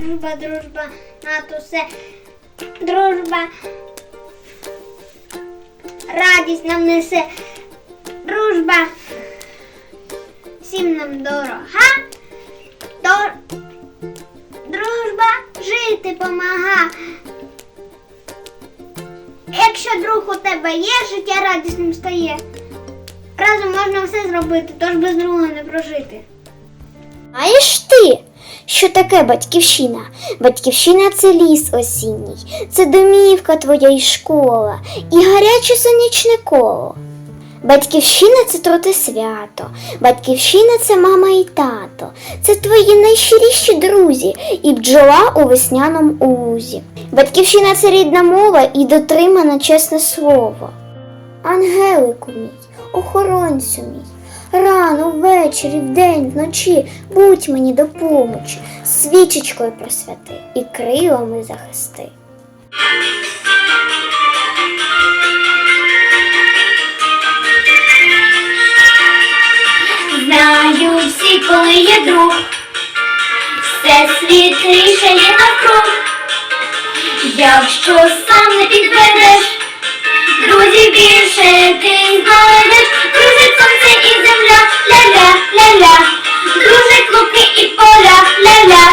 Дружба, дружба, над усе. Дружба. Радість нам несе. Дружба. Всім нам дорога. Дор... Дружба жити помага. Якщо друг у тебе є, життя радісним стає. Разом можна все зробити, тож без друга не прожити. Знаєш ти, що таке батьківщина? Батьківщина це ліс осінній, це домівка твоя і школа, і гаряче сонячне коло. Батьківщина це троти свято, батьківщина це мама і тато, це твої найщиріші друзі і бджола у весняному лузі. Батьківщина це рідна мова і дотримане чесне слово. Ангелику мій, охоронцю мій, рано, ввечері, вдень, вночі будь мені допомочі, свічечкою просвяти і крилами захисти. Знаю всі, коли є друг, все світліше є навкруг. Якщо сам не підведеш, друзів більше ти знайдеш, дружить сонце і земля, Laura, Lela, Lela, duże grupy i pola, Lela.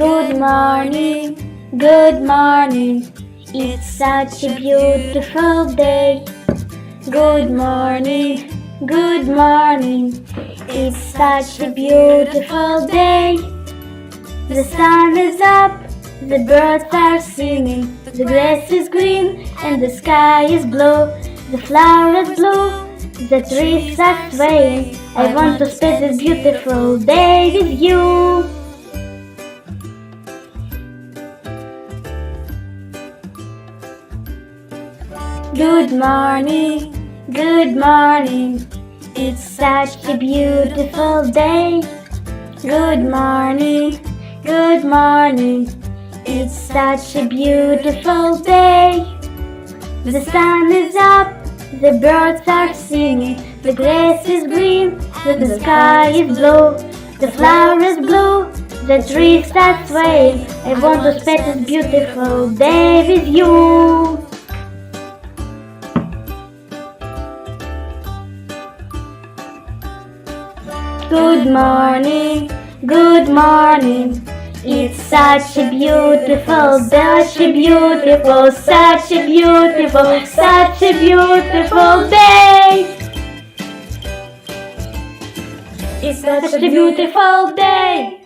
Good morning, good morning. It's such a beautiful day. Good morning, good morning. It's such a beautiful day. The sun is up, the birds are singing, the grass is green and the sky is blue. The flowers blue, the trees are swaying. I want to spend this beautiful day with you. Good morning, good morning. It's such a beautiful day. Good morning, good morning. It's such a beautiful day. The sun is up, the birds are singing, the grass is green, the sky is blue, the flower is blue, the trees are swaying. I want to spend this beautiful day with you. Good morning, good morning. It's such a beautiful, such a beautiful, such a beautiful, such a beautiful day. It's such a beautiful day.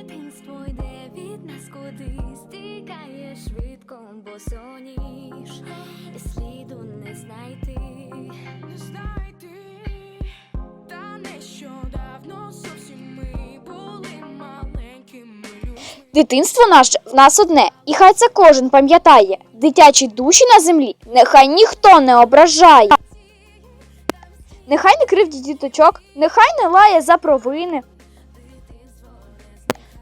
Дитинство йде від нас кудись, тікає швидко, бо соніш, і сліду не знайти. не знайти, та нещодавно зовсім ми були маленькими людьми. Дитинство наше в нас одне, і хай це кожен пам'ятає. Дитячі душі на землі нехай ніхто не ображає. Нехай не кривдить діточок, нехай не лає за провини.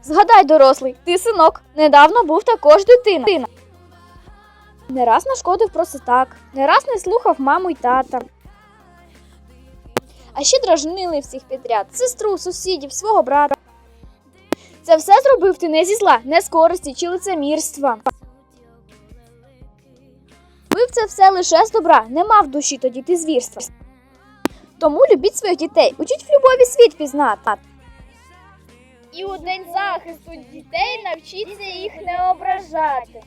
Згадай, дорослий, ти синок, недавно був також дитина. Не раз нашкодив просто так, не раз не слухав маму й тата. А ще дражнили всіх підряд, сестру, сусідів, свого брата. Це все зробив ти не зі зла, не з користі чи лицемірства. Робив це все лише з добра, не мав душі тоді ти звірства. Тому любіть своїх дітей, учіть в любові світ пізнати. І у день захисту дітей навчіться їх не ображати.